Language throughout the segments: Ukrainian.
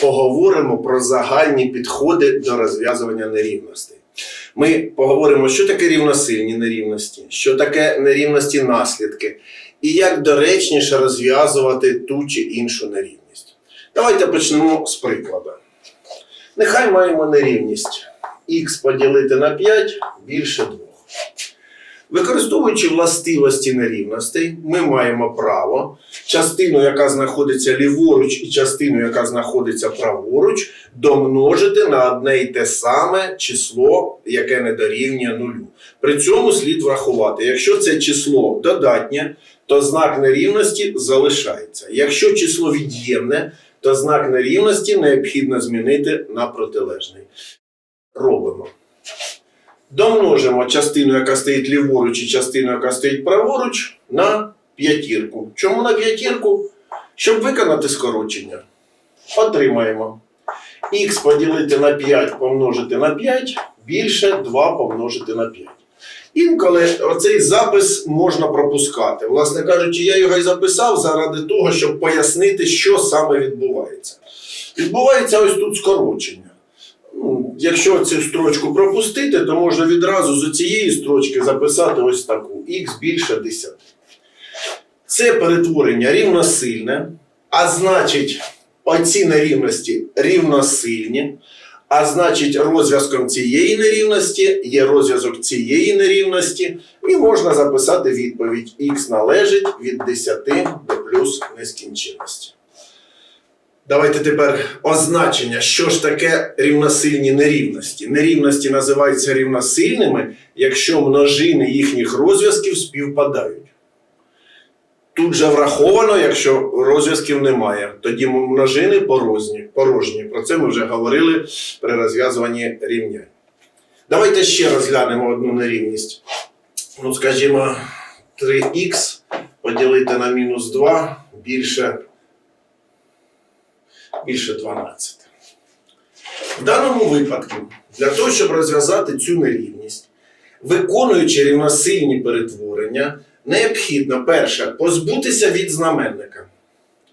поговоримо про загальні підходи до розв'язування нерівностей. Ми поговоримо, що таке рівносильні нерівності, що таке нерівності наслідки, і як доречніше розв'язувати ту чи іншу нерівність. Давайте почнемо з прикладу. Нехай маємо нерівність х поділити на 5 більше 2. Використовуючи властивості нерівностей, ми маємо право частину, яка знаходиться ліворуч, і частину, яка знаходиться праворуч, домножити на одне й те саме число, яке не дорівнює нулю. При цьому слід врахувати, якщо це число додатнє, то знак нерівності залишається. Якщо число від'ємне, то знак нерівності необхідно змінити на протилежний. Робимо. Домножимо частину, яка стоїть ліворуч, і частину, яка стоїть праворуч, на п'ятірку. Чому на п'ятірку? Щоб виконати скорочення. Отримаємо. Х поділити на 5 помножити на 5 більше 2 помножити на 5. Інколи оцей запис можна пропускати. Власне кажучи, я його і записав заради того, щоб пояснити, що саме відбувається. Відбувається ось тут скорочення. Ну, якщо цю строчку пропустити, то можна відразу з цієї строчки записати ось таку х більше 10. Це перетворення рівносильне, а значить, оці нерівності рівносильні, а значить, розв'язком цієї нерівності є розв'язок цієї нерівності, і можна записати відповідь х належить від 10 до плюс нескінченності. Давайте тепер означення, що ж таке рівносильні нерівності. Нерівності називаються рівносильними, якщо множини їхніх розв'язків співпадають. Тут же враховано, якщо розв'язків немає, тоді множини порожні. порожні. Про це ми вже говорили при розв'язуванні рівнянь. Давайте ще розглянемо одну нерівність. Ну, скажімо, 3х поділити на мінус 2 більше більше 12. В даному випадку, для того, щоб розв'язати цю нерівність, виконуючи рівносильні перетворення, необхідно перше позбутися від знаменника.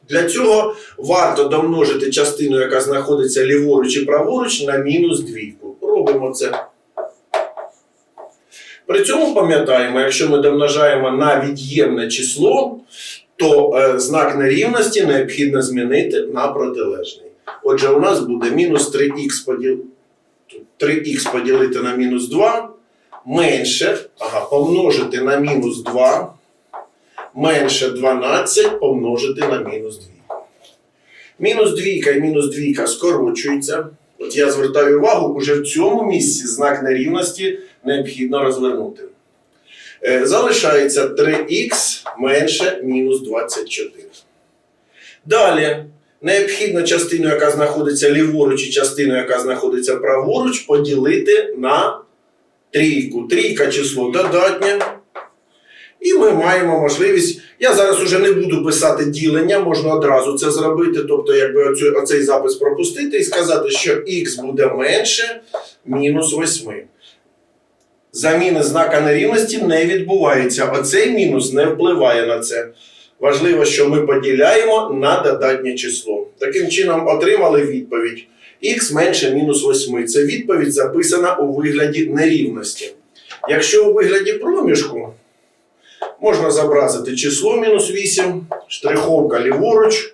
Для цього варто домножити частину, яка знаходиться ліворуч і праворуч, на мінус двійку. Робимо це. При цьому пам'ятаємо, якщо ми домножаємо на від'ємне число, то е, знак нерівності необхідно змінити на протилежний. Отже, у нас буде мінус 3х поділ... 3х поділити на мінус 2 менше, ага, помножити на мінус 2 менше 12 помножити на мінус 2. Мінус 2 і мінус 2 скорочуються. От я звертаю увагу, уже в цьому місці знак нерівності необхідно розвернути. Е, Залишається 3х менше мінус 24. Далі необхідно частину, яка знаходиться ліворуч, і частину, яка знаходиться праворуч, поділити на трійку. Трійка число додатнє. І ми маємо можливість. Я зараз уже не буду писати ділення, можна одразу це зробити. Тобто, якби оцю, оцей запис пропустити і сказати, що х буде менше мінус 8. Заміни знака нерівності не відбувається. Оцей мінус не впливає на це. Важливо, що ми поділяємо на додатнє число. Таким чином, отримали відповідь. Х менше мінус 8. Це відповідь записана у вигляді нерівності. Якщо у вигляді проміжку, можна зобразити число мінус 8, штриховка ліворуч,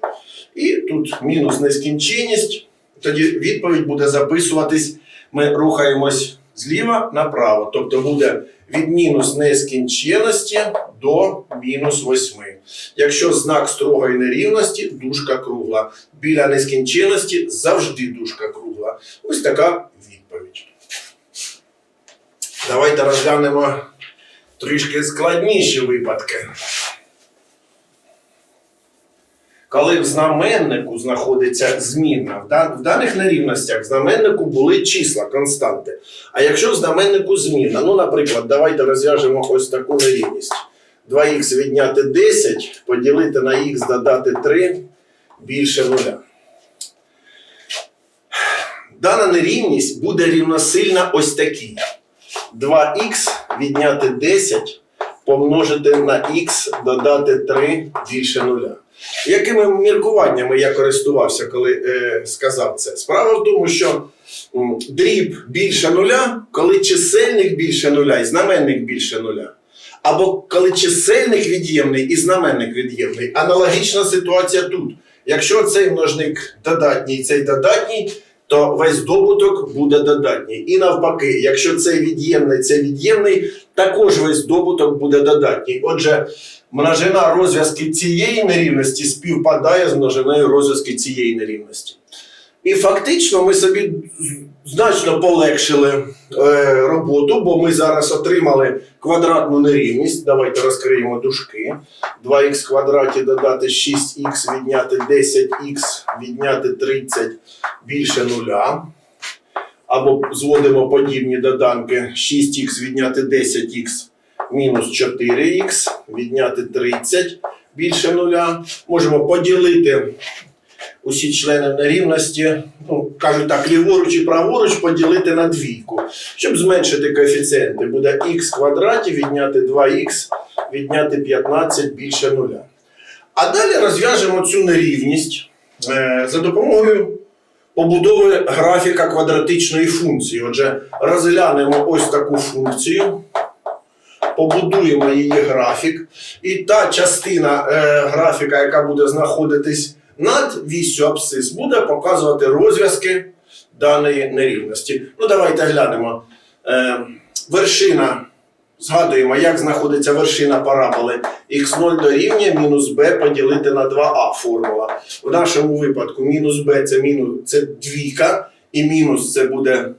і тут мінус нескінченність. Тоді відповідь буде записуватись. Ми рухаємось зліва направо. Тобто буде від мінус нескінченності до мінус 8. Якщо знак строгої нерівності, дужка кругла. Біля нескінченності завжди дужка кругла. Ось така відповідь. Давайте розглянемо трішки складніші випадки. Коли в знаменнику знаходиться змінна, в даних нерівностях в знаменнику були числа, константи. А якщо в знаменнику змінна, ну, наприклад, давайте розв'яжемо ось таку нерівність. 2х відняти 10, поділити на х додати 3 більше нуля. Дана нерівність буде рівносильна ось такій. 2х відняти 10 помножити на х додати 3 більше нуля. Якими міркуваннями я користувався, коли е, сказав це? Справа в тому, що дріб більше нуля, коли чисельник більше нуля і знаменник більше нуля. Або коли чисельник від'ємний і знаменник від'ємний. Аналогічна ситуація тут. Якщо цей множник додатній, цей додатній, то весь добуток буде додатній. І навпаки, якщо це від'ємний, це від'ємний, також весь добуток буде додатній. Отже, множина розв'язки цієї нерівності співпадає з множиною розв'язки цієї нерівності. І фактично ми собі значно полегшили е, роботу, бо ми зараз отримали квадратну нерівність. Давайте розкриємо дужки. 2х квадраті додати 6х, відняти 10х, відняти 30 більше нуля. Або зводимо подібні доданки 6х відняти 10х мінус 4х, відняти 30 більше нуля. Можемо поділити усі члени нерівності, ну, кажуть так, ліворуч і праворуч поділити на двійку. Щоб зменшити коефіцієнти, буде х квадраті відняти 2х, відняти 15 більше нуля. А далі розв'яжемо цю нерівність е, за допомогою побудови графіка квадратичної функції. Отже, розглянемо ось таку функцію, побудуємо її графік, і та частина е, графіка, яка буде знаходитись над вісю абсцис, буде показувати розв'язки даної нерівності. Ну, давайте глянемо. Е, вершина. Згадуємо, як знаходиться вершина параболи х0 дорівнює мінус b поділити на 2а формула. В нашому випадку мінус b це це двійка, і мінус це буде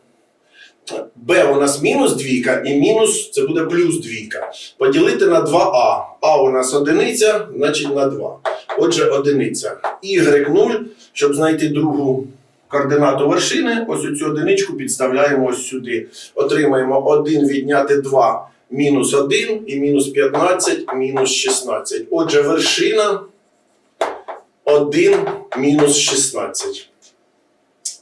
b у нас мінус двійка, і мінус це буде плюс двійка. Поділити на 2а. А у нас одиниця, значить на 2. Отже, одиниця. y0, щоб знайти другу координату вершини, ось цю одиничку підставляємо ось сюди. Отримаємо 1 відняти 2 мінус 1 і мінус 15 мінус 16. Отже, вершина 1 мінус 16.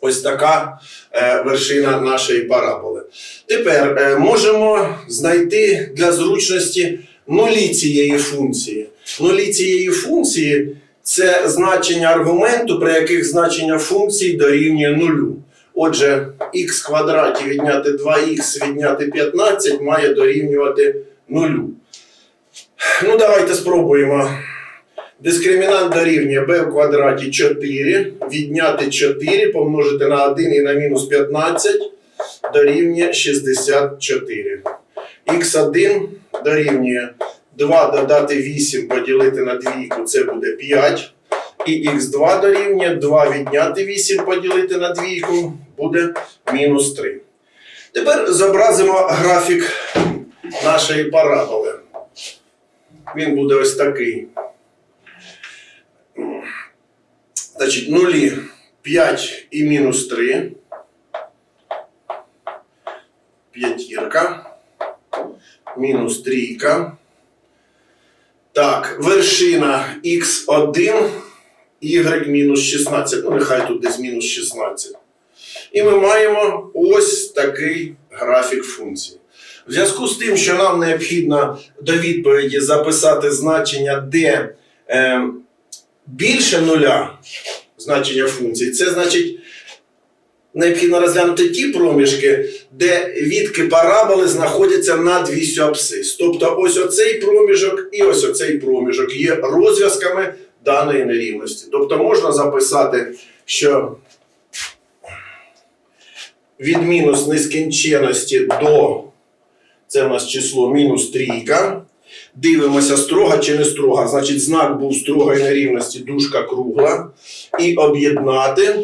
Ось така е, вершина нашої параболи. Тепер е, можемо знайти для зручності нулі цієї функції. Нулі цієї функції це значення аргументу, при яких значення функції дорівнює нулю. Отже, х квадраті відняти 2х відняти 15 має дорівнювати нулю. Ну, давайте спробуємо. Дискримінант дорівнює b в квадраті 4, відняти 4, помножити на 1 і на мінус 15 дорівнює 64. х1 дорівнює 2 додати 8 поділити на двійку, це буде 5. І х2 дорівнює 2 відняти 8 поділити на двійку, буде мінус 3. Тепер зобразимо графік нашої параболи. Він буде ось такий. Значить, нулі 5 і мінус 3. П'ятірка. Мінус трійка. Вершина х1, y мінус 16. Ну, нехай тут десь мінус 16. І ми маємо ось такий графік функції. В зв'язку з тим, що нам необхідно до відповіді записати значення, де е, більше нуля значення функції, це значить необхідно розглянути ті проміжки, де відки параболи знаходяться над вісю абсцис. Тобто ось оцей проміжок і ось оцей проміжок є розв'язками даної нерівності. Тобто можна записати, що від мінус нескінченності до це у нас число мінус трійка. Дивимося, строга чи не строга. Значить, знак був строгої нерівності, дужка кругла. І об'єднати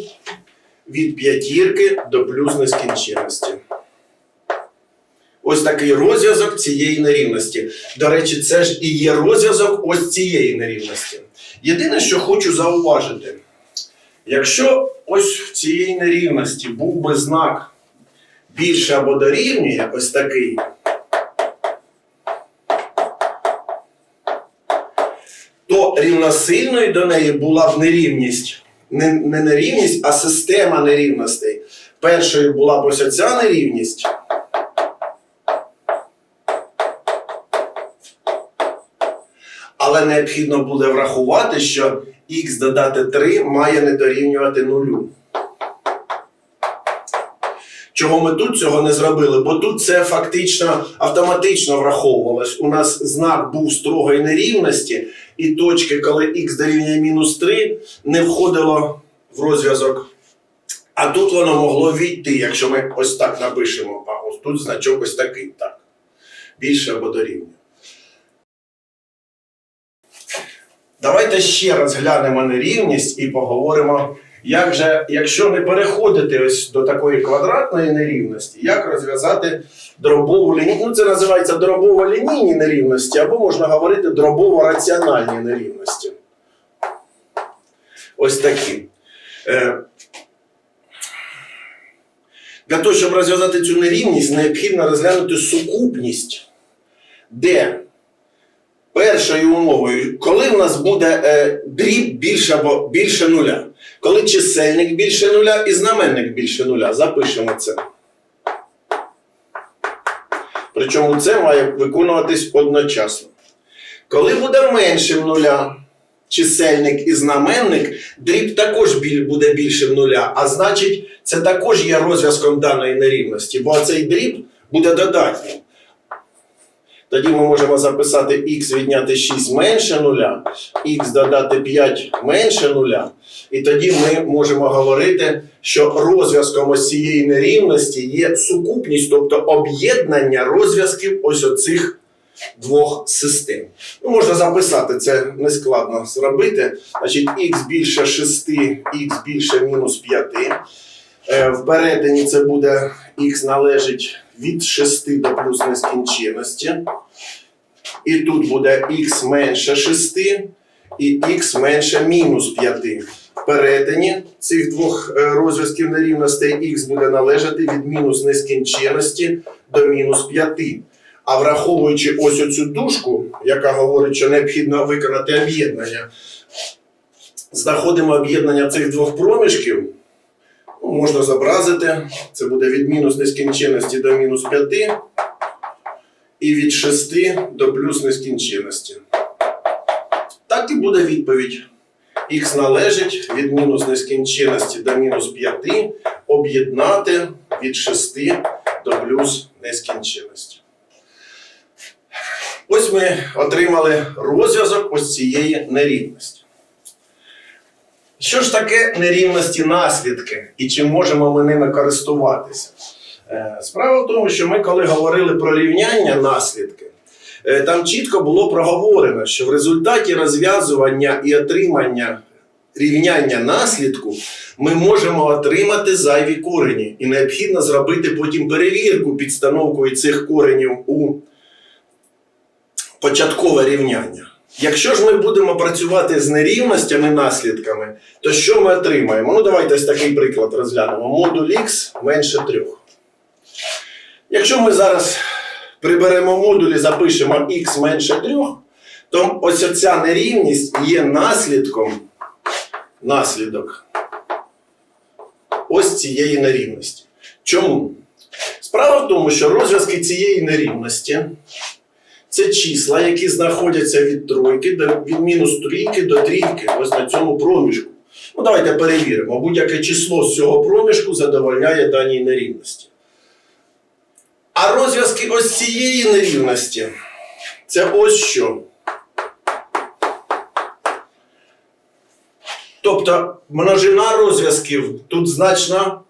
від п'ятірки до плюс нескінченності. Ось такий розв'язок цієї нерівності. До речі, це ж і є розв'язок ось цієї нерівності. Єдине, що хочу зауважити, якщо ось в цієї нерівності був би знак більше або дорівнює, ось такий, то рівносильною до неї була б нерівність. Не, не нерівність, а система нерівностей. Першою була б ось ця нерівність. Але необхідно буде врахувати, що х додати 3 має не дорівнювати нулю. Чого ми тут цього не зробили? Бо тут це фактично автоматично враховувалось. У нас знак був строгої нерівності, і точки, коли х дорівнює мінус 3, не входило в розв'язок. А тут воно могло війти, якщо ми ось так напишемо. А ось тут значок ось такий, так. Більше або дорівнює. Давайте ще раз глянемо нерівність і поговоримо, як же, якщо не переходити ось до такої квадратної нерівності, як розв'язати дробову лінійну. Ну, це називається дробово-лінійні нерівності, або можна говорити дробово-раціональні нерівності. Ось такі. Е, Для того, щоб розв'язати цю нерівність, необхідно розглянути сукупність, де першою умовою, коли в нас буде е, дріб більше або більше нуля, коли чисельник більше нуля і знаменник більше нуля, запишемо це. Причому це має виконуватись одночасно. Коли буде менше нуля, чисельник і знаменник, дріб також буде більше нуля, а значить, це також є розв'язком даної нерівності, бо цей дріб буде додатнім. Тоді ми можемо записати х відняти 6 менше нуля, х додати 5 менше нуля. І тоді ми можемо говорити, що розв'язком ось цієї нерівності є сукупність, тобто об'єднання розв'язків ось оцих двох систем. Ну, можна записати, це не складно зробити. Значить, х більше 6, х більше мінус 5. Е, В перетині це буде х належить від 6 до плюс нескінченності. І тут буде х менше 6 і х менше мінус 5. В перетині цих двох е, розв'язків нерівностей х буде належати від мінус нескінченності до мінус 5. А враховуючи ось оцю дужку, яка говорить, що необхідно виконати об'єднання, знаходимо об'єднання цих двох проміжків. Можна зобразити. Це буде від мінус нескінченності до мінус 5 і від 6 до плюс нескінченності. Так і буде відповідь. Х належить від мінус нескінченності до мінус 5 об'єднати від 6 до плюс нескінченності. Ось ми отримали розв'язок ось цієї нерівності. Що ж таке нерівності наслідки і чи можемо ми ними користуватися? Е, Справа в тому, що ми, коли говорили про рівняння наслідки, е, там чітко було проговорено, що в результаті розв'язування і отримання рівняння наслідку ми можемо отримати зайві корені, і необхідно зробити потім перевірку підстановкою цих коренів у початкове рівняння. Якщо ж ми будемо працювати з нерівностями, наслідками, то що ми отримаємо? Ну, давайте ось такий приклад розглянемо. Модуль х менше 3. Якщо ми зараз приберемо модуль і запишемо х менше 3, то ось оця нерівність є наслідком наслідок ось цієї нерівності. Чому? Справа в тому, що розв'язки цієї нерівності це числа, які знаходяться від тройки до від мінус трійки до трійки, ось на цьому проміжку. Ну, давайте перевіримо. Будь-яке число з цього проміжку задовольняє даній нерівності. А розв'язки ось цієї нерівності це ось що. Тобто множина розв'язків тут значно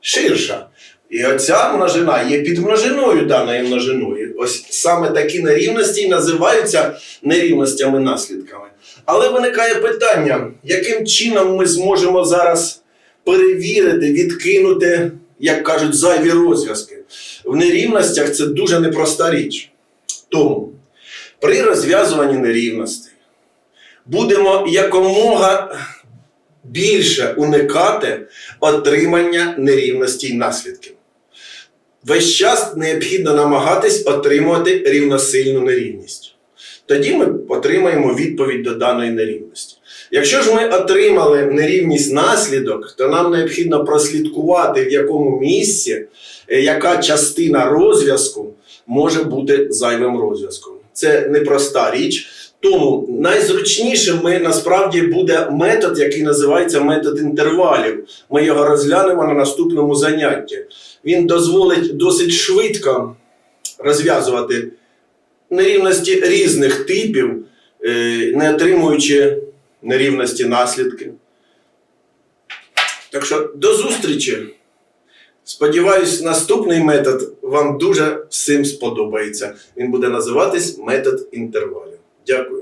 ширша. І оця множина є підмножиною даної множиною. Ось саме такі нерівності і називаються нерівностями наслідками. Але виникає питання, яким чином ми зможемо зараз перевірити, відкинути, як кажуть, зайві розв'язки. В нерівностях це дуже непроста річ. Тому при розв'язуванні нерівностей будемо якомога більше уникати отримання нерівності й наслідків. Весь час необхідно намагатись отримувати рівносильну нерівність. Тоді ми отримаємо відповідь до даної нерівності. Якщо ж ми отримали нерівність наслідок, то нам необхідно прослідкувати, в якому місці, е, яка частина розв'язку може бути зайвим розв'язком. Це непроста річ, Тому найзручнішим насправді буде метод, який називається метод інтервалів. Ми його розглянемо на наступному занятті. Він дозволить досить швидко розв'язувати нерівності різних типів, е, не отримуючи нерівності наслідки. Так що до зустрічі! Сподіваюсь, наступний метод вам дуже всім сподобається. Він буде називатись метод інтервалів. Дякую.